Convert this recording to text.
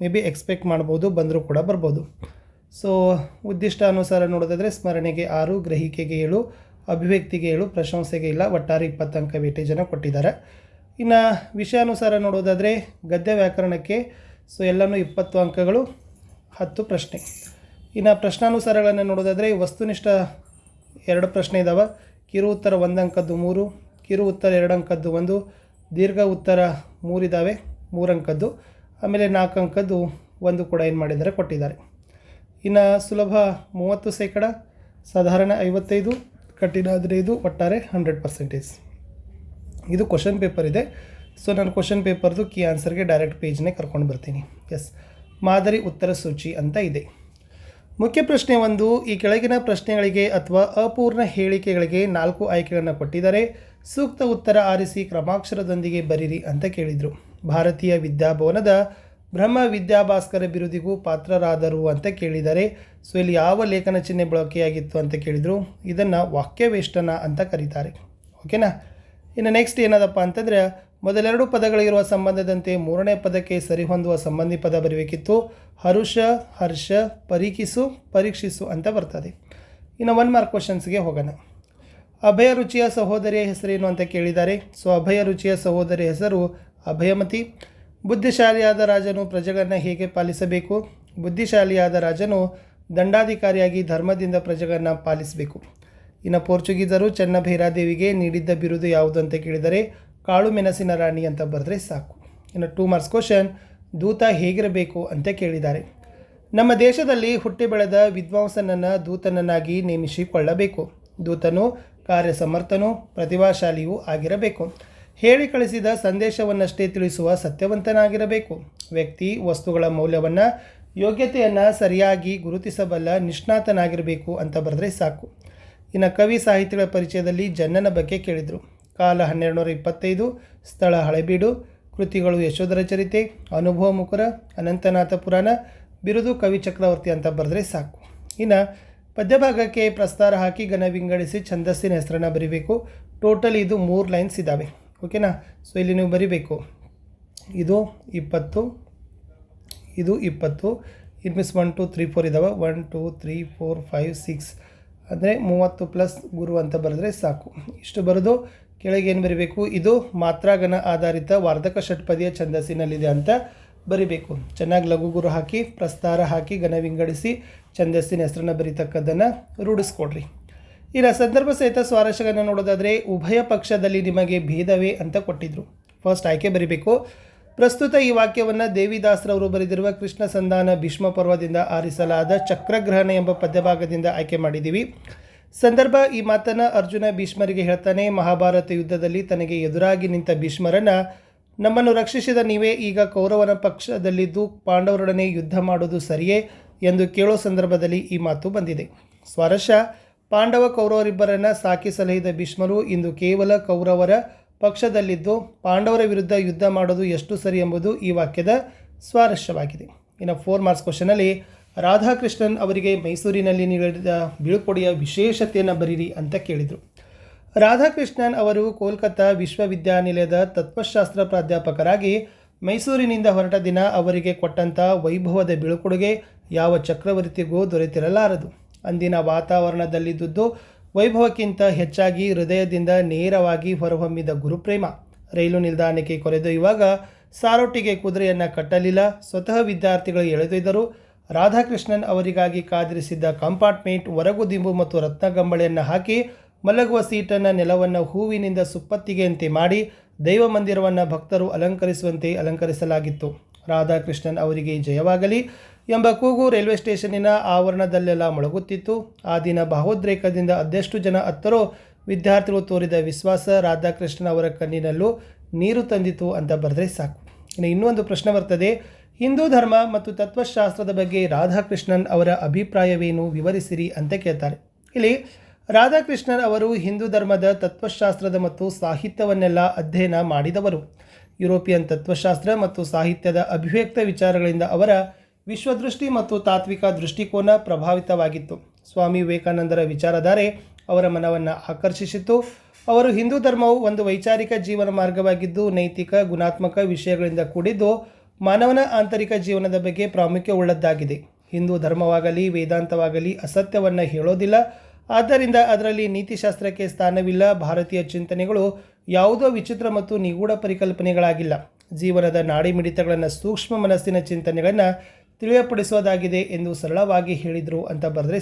May be expect ಮಾಡ್ಬೋದು, ಬಂದರೂ ಕೂಡ ಬರ್ಬೋದು. ಸೊ ಉದ್ದಿಷ್ಟ ಅನುಸಾರ ನೋಡೋದಾದರೆ ಸ್ಮರಣೆಗೆ ಆರು, ಗ್ರಹಿಕೆಗೆ ಏಳು, ಅಭಿವ್ಯಕ್ತಿಗೆ ಏಳು, ಪ್ರಶಂಸೆಗೆ ಇಲ್ಲ, ಒಟ್ಟಾರೆ ಇಪ್ಪತ್ತು ಅಂಕ ವೇಟೇಜನ್ನು ಕೊಟ್ಟಿದ್ದಾರೆ. ಇನ್ನು ವಿಷಯಾನುಸಾರ ನೋಡೋದಾದರೆ ಗದ್ಯ ವ್ಯಾಕರಣಕ್ಕೆ ಸೊ ಎಲ್ಲನೂ ಇಪ್ಪತ್ತು ಅಂಕಗಳು, ಹತ್ತು ಪ್ರಶ್ನೆ. ಇನ್ನು ಪ್ರಶ್ನಾನುಸಾರಗಳನ್ನು ನೋಡೋದಾದರೆ ವಸ್ತುನಿಷ್ಠ ಎರಡು ಪ್ರಶ್ನೆ ಇದ್ದಾವೆ ಕಿರು ಉತ್ತರ ಒಂದು ಅಂಕದ್ದು ಮೂರು, ಕಿರು ಉತ್ತರ ಎರಡು ಅಂಕದ್ದು ಒಂದು, ದೀರ್ಘ ಉತ್ತರ ಮೂರಿದ್ದಾವೆ ಮೂರು ಅಂಕದ್ದು. ಆಮೇಲೆ ನಾಲ್ಕು ಅಂಕದ್ದು ಒಂದು ಕೂಡ ಏನು ಮಾಡಿದ್ದಾರೆ, ಕೊಟ್ಟಿದ್ದಾರೆ. ಇನ್ನು ಸುಲಭ ಮೂವತ್ತು ಶೇಕಡ, ಸಾಧಾರಣ ಐವತ್ತೈದು, ಕಠಿಣ ಹದಿನೈದು, ಒಟ್ಟಾರೆ ಹಂಡ್ರೆಡ್ ಪರ್ಸೆಂಟೇಜ್. ಇದು ಕ್ವಶನ್ ಪೇಪರ್ ಇದೆ. ಸೊ ನಾನು ಕ್ವಶನ್ ಪೇಪರ್ದು ಕೀ ಆನ್ಸರ್ಗೆ ಡೈರೆಕ್ಟ್ ಪೇಜ್ನೇ ಕರ್ಕೊಂಡು ಬರ್ತೀನಿ. ಎಸ್ ಮಾದರಿ ಉತ್ತರ ಸೂಚಿ ಅಂತ ಇದೆ. ಮುಖ್ಯ ಪ್ರಶ್ನೆ ಒಂದು, ಈ ಕೆಳಗಿನ ಪ್ರಶ್ನೆಗಳಿಗೆ ಅಥವಾ ಅಪೂರ್ಣ ಹೇಳಿಕೆಗಳಿಗೆ ನಾಲ್ಕು ಆಯ್ಕೆಗಳನ್ನು ಕೊಟ್ಟಿದ್ದಾರೆ. ಸೂಕ್ತ ಉತ್ತರ ಆರಿಸಿ ಕ್ರಮಾಕ್ಷರದೊಂದಿಗೆ ಬರೀರಿ ಅಂತ ಕೇಳಿದರು. ಭಾರತೀಯ ವಿದ್ಯಾಭವನದ ಬ್ರಹ್ಮ ವಿದ್ಯಾಭಾಸ್ಕರ ಬಿರುದಿಗೂ ಪಾತ್ರರಾದರು ಅಂತ ಕೇಳಿದರೆ, ಸೊ ಇಲ್ಲಿ ಯಾವ ಲೇಖನ ಚಿಹ್ನೆ ಬಳಕೆಯಾಗಿತ್ತು ಅಂತ ಕೇಳಿದರು? ಇದನ್ನು ವಾಕ್ಯವೇಷ್ಟನ ಅಂತ ಕರೀತಾರೆ. ಓಕೆನಾ ಇನ್ನು ನೆಕ್ಸ್ಟ್ ಏನದಪ್ಪ ಅಂತಂದರೆ, ಮೊದಲೆರಡು ಪದಗಳಿರುವ ಸಂಬಂಧದಂತೆ ಮೂರನೇ ಪದಕ್ಕೆ ಸರಿಹೊಂದುವ ಸಂಬಂಧಿ ಪದ ಬರಬೇಕಿತ್ತು. ಹರುಷ, ಹರ್ಷ ಪರೀಕ್ಷಿಸು ಪರೀಕ್ಷಿಸು ಅಂತ ಬರ್ತದೆ. ಇನ್ನು ಒನ್ ಮಾರ್ಕ್ ಕ್ವಶನ್ಸ್ಗೆ ಹೋಗೋಣ. ಅಭಯ ರುಚಿಯ ಸಹೋದರಿಯ ಹೆಸರೇನು ಅಂತ ಕೇಳಿದ್ದಾರೆ ಸೊ ಅಭಯ ರುಚಿಯ ಸಹೋದರಿಯ ಹೆಸರು ಅಭಯಮತಿ, ಬುದ್ಧಿಶಾಲಿಯಾದ ರಾಜನು ಪ್ರಜೆಗಳನ್ನು ಹೇಗೆ ಪಾಲಿಸಬೇಕು? ಬುದ್ಧಿಶಾಲಿಯಾದ ರಾಜನು ದಂಡಾಧಿಕಾರಿಯಾಗಿ ಧರ್ಮದಿಂದ ಪ್ರಜೆಗಳನ್ನು ಪಾಲಿಸಬೇಕು. ಇನ್ನು ಪೋರ್ಚುಗೀಸರು ಚೆನ್ನಭೈರಾದೇವಿಗೆ ನೀಡಿದ್ದ ಬಿರುದು ಯಾವುದು ಅಂತ ಕೇಳಿದರೆ, ಕಾಳು ಮೆಣಸಿನ ರಾಣಿ ಅಂತ ಬರೆದ್ರೆ ಸಾಕು. ಇನ್ನು ಟೂ ಮಾರ್ಕ್ಸ್ ಕ್ವಶನ್ ದೂತ ಹೇಗಿರಬೇಕು ಅಂತ ಕೇಳಿದ್ದಾರೆ. ನಮ್ಮ ದೇಶದಲ್ಲಿ ಹುಟ್ಟಿ ಬೆಳೆದ ವಿದ್ವಾಂಸನನ್ನು ದೂತನನ್ನಾಗಿ ನೇಮಿಸಿಕೊಳ್ಳಬೇಕು. ದೂತನು ಕಾರ್ಯಸಮರ್ಥನೂ, ಪ್ರತಿಭಾಶಾಲಿಯೂ ಆಗಿರಬೇಕು. ಹೇಳಿ ಕಳಿಸಿದ ಸಂದೇಶವನ್ನಷ್ಟೇ ತಿಳಿಸುವ ಸತ್ಯವಂತನಾಗಿರಬೇಕು. ವ್ಯಕ್ತಿ ವಸ್ತುಗಳ ಮೌಲ್ಯವನ್ನು, ಯೋಗ್ಯತೆಯನ್ನು ಸರಿಯಾಗಿ ಗುರುತಿಸಬಲ್ಲ ನಿಷ್ಣಾತನಾಗಿರಬೇಕು ಅಂತ ಬರೆದ್ರೆ ಸಾಕು. ಇನ್ನು ಕವಿ ಸಾಹಿತ್ಯಗಳ ಪರಿಚಯದಲ್ಲಿ ಜನ್ನನ ಬಗ್ಗೆ ಕೇಳಿದರು. ಕಾಲ ಹನ್ನೆರಡು ನೂರ ಇಪ್ಪತ್ತೈದು, ಸ್ಥಳ ಹಳೆಬೀಡು, ಕೃತಿಗಳು ಯಶೋಧರ ಚರಿತೆ, ಅನುಭವ ಮುಕುರ, ಅನಂತನಾಥ ಪುರಾಣ, ಬಿರುದು ಕವಿ ಚಕ್ರವರ್ತಿ ಅಂತ ಬರೆದ್ರೆ ಸಾಕು. ಇನ್ನು ಪದ್ಯಭಾಗಕ್ಕೆ ಪ್ರಸ್ತಾರ ಹಾಕಿ ಘನ ವಿಂಗಡಿಸಿ ಛಂದಸ್ಸಿನ ಹೆಸರನ್ನು ಬರೀಬೇಕು. ಟೋಟಲ್ ಇದು ಮೂರು ಲೈನ್ಸ್ ಇದ್ದಾವೆ ಓಕೆನಾ ಸೊ ಇಲ್ಲಿ ನೀವು ಬರಿಬೇಕು. ಇದು ಇಪ್ಪತ್ತು ಇದು ಇಪ್ಪತ್ತು it means one two three four ಇದ್ದಾವೆ one two three four five six ಅಂದರೆ ಮೂವತ್ತು ಪ್ಲಸ್ ಗುರು ಅಂತ ಬರೆದ್ರೆ ಸಾಕು. ಇಷ್ಟು ಬರೆದು ಕೆಳಗೆ ಏನು ಬರಿಬೇಕು? ಇದು ಮಾತ್ರಾಗಣ ಆಧಾರಿತ ವಾರ್ಧಕ ಷಟ್ಪದಿಯ ಛಂದಸ್ಸಿನಲ್ಲಿದೆ ಅಂತ ಬರಿಬೇಕು. ಚೆನ್ನಾಗಿ ಲಘು ಗುರು ಹಾಕಿ, ಪ್ರಸ್ತಾರ ಹಾಕಿ ಗಣ ವಿಂಗಡಿಸಿ, ಛಂದಸ್ಸಿನ ಹೆಸರನ್ನು ಬರೀತಕ್ಕದ್ದನ್ನು ರೂಢಿಸ್ಕೊಡ್ರಿ. ಇನ್ನು ಸಂದರ್ಭ ಸಹಿತ ಸ್ವಾರಸ್ಯಗಳನ್ನು ನೋಡೋದಾದರೆ ಉಭಯ ಪಕ್ಷದಲ್ಲಿ ನಿಮಗೆ ಭೇದವೇ ಅಂತ ಕೊಟ್ಟಿದ್ರು. ಫಸ್ಟ್ ಆಯ್ಕೆ ಬರೀಬೇಕು. ಪ್ರಸ್ತುತ ಈ ವಾಕ್ಯವನ್ನು ದೇವಿದಾಸರವರು ಬರೆದಿರುವ ಕೃಷ್ಣ ಸಂಧಾನ ಭೀಷ್ಮ ಪರ್ವದಿಂದ ಆರಿಸಲಾದ ಚಕ್ರಗ್ರಹಣ ಎಂಬ ಪದ್ಯಭಾಗದಿಂದ ಆಯ್ಕೆ ಮಾಡಿದ್ದೀವಿ. ಸಂದರ್ಭ, ಈ ಮಾತನ್ನು ಅರ್ಜುನ ಭೀಷ್ಮರಿಗೆ ಹೇಳ್ತಾನೆ, ಮಹಾಭಾರತ ಯುದ್ಧದಲ್ಲಿ ತನಗೆ ಎದುರಾಗಿ ನಿಂತ ಭೀಷ್ಮರನ್ನು ನಮ್ಮನ್ನು ರಕ್ಷಿಸಿದ ನೀವೇ ಈಗ ಕೌರವನ ಪಕ್ಷದಲ್ಲಿದ್ದು ಪಾಂಡವರೊಡನೆ ಯುದ್ಧ ಮಾಡೋದು ಸರಿಯೇ? ಎಂದು ಕೇಳೋ ಸಂದರ್ಭದಲ್ಲಿ ಈ ಮಾತು ಬಂದಿದೆ. ಸ್ವಾರಸ್ಯ ಪಾಂಡವ ಕೌರವರಿಬ್ಬರನ್ನು ಸಾಕಿ ಸಲಹಿದ ಭೀಷ್ಮರು ಇಂದು ಕೇವಲ ಕೌರವರ ಪಕ್ಷದಲ್ಲಿದ್ದು ಪಾಂಡವರ ವಿರುದ್ಧ ಯುದ್ಧ ಮಾಡೋದು ಎಷ್ಟು ಸರಿ ಎಂಬುದು ಈ ವಾಕ್ಯದ ಸ್ವಾರಸ್ಯವಾಗಿದೆ. ಇನ್ನು ಫೋರ್ ಮಾರ್ಕ್ಸ್ ಕ್ವಶನಲ್ಲಿ ರಾಧಾಕೃಷ್ಣನ್ ಅವರಿಗೆ ಮೈಸೂರಿನಲ್ಲಿ ನೀಡಿದ ಬೀಳ್ಕೊಡೆಯ ವಿಶೇಷತೆಯನ್ನು ಬರೀರಿ ಅಂತ ಕೇಳಿದರು. ರಾಧಾಕೃಷ್ಣನ್ ಅವರು ಕೋಲ್ಕತ್ತಾ ವಿಶ್ವವಿದ್ಯಾನಿಲಯದ ತತ್ವಶಾಸ್ತ್ರ ಪ್ರಾಧ್ಯಾಪಕರಾಗಿ ಮೈಸೂರಿನಿಂದ ಹೊರಟ ದಿನ ಅವರಿಗೆ ಕೊಟ್ಟಂಥ ವೈಭವದ ಬೀಳ್ಕೊಡುಗೆ ಯಾವ ಚಕ್ರವರ್ತಿಗೂ ದೊರೆತಿರಲಾರದು. ಅಂದಿನ ವಾತಾವರಣದಲ್ಲಿದ್ದುದು ವೈಭವಕ್ಕಿಂತ ಹೆಚ್ಚಾಗಿ ಹೃದಯದಿಂದ ನೇರವಾಗಿ ಹೊರಹೊಮ್ಮಿದ ಗುರುಪ್ರೇಮ. ರೈಲು ನಿಲ್ದಾಣಕ್ಕೆ ಕೊರೆದೊಯ್ಯುವಾಗ ಸಾರೊಟ್ಟಿಗೆ ಕುದುರೆಯನ್ನು ಕಟ್ಟಲಿಲ್ಲ. ಸ್ವತಃ ವಿದ್ಯಾರ್ಥಿಗಳು ಎಳೆದೊಯ್ದರು. ರಾಧಾಕೃಷ್ಣನ್ ಅವರಿಗಾಗಿ ಕಾದಿರಿಸಿದ್ದ ಕಂಪಾರ್ಟ್ಮೆಂಟ್ ಹೊರಗುದಿಂಬು ಮತ್ತು ರತ್ನಗಂಬಳಿಯನ್ನು ಹಾಕಿ ಮಲಗುವ ಸೀಟನ್ನು ನೆಲವನ್ನು ಹೂವಿನಿಂದ ಸುಪ್ಪತ್ತಿಗೆಯಂತೆ ಮಾಡಿ ದೈವ ಮಂದಿರವನ್ನು ಭಕ್ತರು ಅಲಂಕರಿಸುವಂತೆ ಅಲಂಕರಿಸಲಾಗಿತ್ತು. ರಾಧಾಕೃಷ್ಣನ್ ಅವರಿಗೆ ಜಯವಾಗಲಿ. ಎಂಬ ಕೂಗು ರೈಲ್ವೆ ಸ್ಟೇಷನ್ನಿನ ಆವರಣದಲ್ಲೆಲ್ಲ ಮೊಳಗುತ್ತಿತ್ತು. ಆ ದಿನ ಭಾವೋದ್ರೇಕದಿಂದ ಅದೆಷ್ಟು ಜನ ಹತ್ತರೋ ವಿದ್ಯಾರ್ಥಿಗಳು ತೋರಿದ ವಿಶ್ವಾಸ ರಾಧಾಕೃಷ್ಣನ್ ಅವರ ಕಣ್ಣಿನಲ್ಲೂ ನೀರು ತಂದಿತು ಅಂತ ಬರೆದ್ರೆ ಸಾಕು. ಇನ್ನು ಇನ್ನೊಂದು ಪ್ರಶ್ನೆ ಬರ್ತದೆ. ಹಿಂದೂ ಧರ್ಮ ಮತ್ತು ತತ್ವಶಾಸ್ತ್ರದ ಬಗ್ಗೆ ರಾಧಾಕೃಷ್ಣನ್ ಅವರ ಅಭಿಪ್ರಾಯವೇನು ವಿವರಿಸಿರಿ ಅಂತ ಕೇಳ್ತಾರೆ. ಇಲ್ಲಿ ರಾಧಾಕೃಷ್ಣನ್ ಅವರು ಹಿಂದೂ ಧರ್ಮದ ತತ್ವಶಾಸ್ತ್ರದ ಮತ್ತು ಸಾಹಿತ್ಯವನ್ನೆಲ್ಲ ಅಧ್ಯಯನ ಮಾಡಿದವರು. ಯುರೋಪಿಯನ್ ತತ್ವಶಾಸ್ತ್ರ ಮತ್ತು ಸಾಹಿತ್ಯದ ಅಭಿವ್ಯಕ್ತ ವಿಚಾರಗಳಿಂದ ಅವರ ವಿಶ್ವದೃಷ್ಟಿ ಮತ್ತು ತಾತ್ವಿಕ ದೃಷ್ಟಿಕೋನ ಪ್ರಭಾವಿತವಾಗಿತ್ತು. ಸ್ವಾಮಿ ವಿವೇಕಾನಂದರ ವಿಚಾರಧಾರೆ ಅವರ ಮನವನ್ನು ಆಕರ್ಷಿಸಿತು ಅವರು ಹಿಂದೂ ಧರ್ಮವು ಒಂದು ವೈಚಾರಿಕ ಜೀವನ ಮಾರ್ಗವಾಗಿದ್ದು, ನೈತಿಕ, ಗುಣಾತ್ಮಕ ವಿಷಯಗಳಿಂದ ಕೂಡಿದ್ದು ಮಾನವನ ಆಂತರಿಕ ಜೀವನದ ಬಗ್ಗೆ ಪ್ರಾಮುಖ್ಯವುಳ್ಳದ್ದಾಗಿದೆ. ಹಿಂದೂ ಧರ್ಮವಾಗಲಿ, ವೇದಾಂತವಾಗಲಿ ಅಸತ್ಯವನ್ನು ಹೇಳೋದಿಲ್ಲ. ಆದ್ದರಿಂದ ಅದರಲ್ಲಿ ನೀತಿಶಾಸ್ತ್ರಕ್ಕೆ ಸ್ಥಾನವಿಲ್ಲ. ಭಾರತೀಯ ಚಿಂತನೆಗಳು ಯಾವುದೋ ವಿಚಿತ್ರ ಮತ್ತು ನಿಗೂಢ ಪರಿಕಲ್ಪನೆಗಳಾಗಿಲ್ಲ. ಜೀವನದ ನಾಡಿ ಮಿಡಿತಗಳನ್ನು ಸೂಕ್ಷ್ಮ ಮನಸ್ಸಿನ ಚಿಂತನೆಗಳನ್ನು ತಿಳಿಯಪಡಿಸೋದಾಗಿದೆ ಎಂದು ಸರಳವಾಗಿ ಹೇಳಿದರು ಅಂತ ಬರೆದ್ರೆ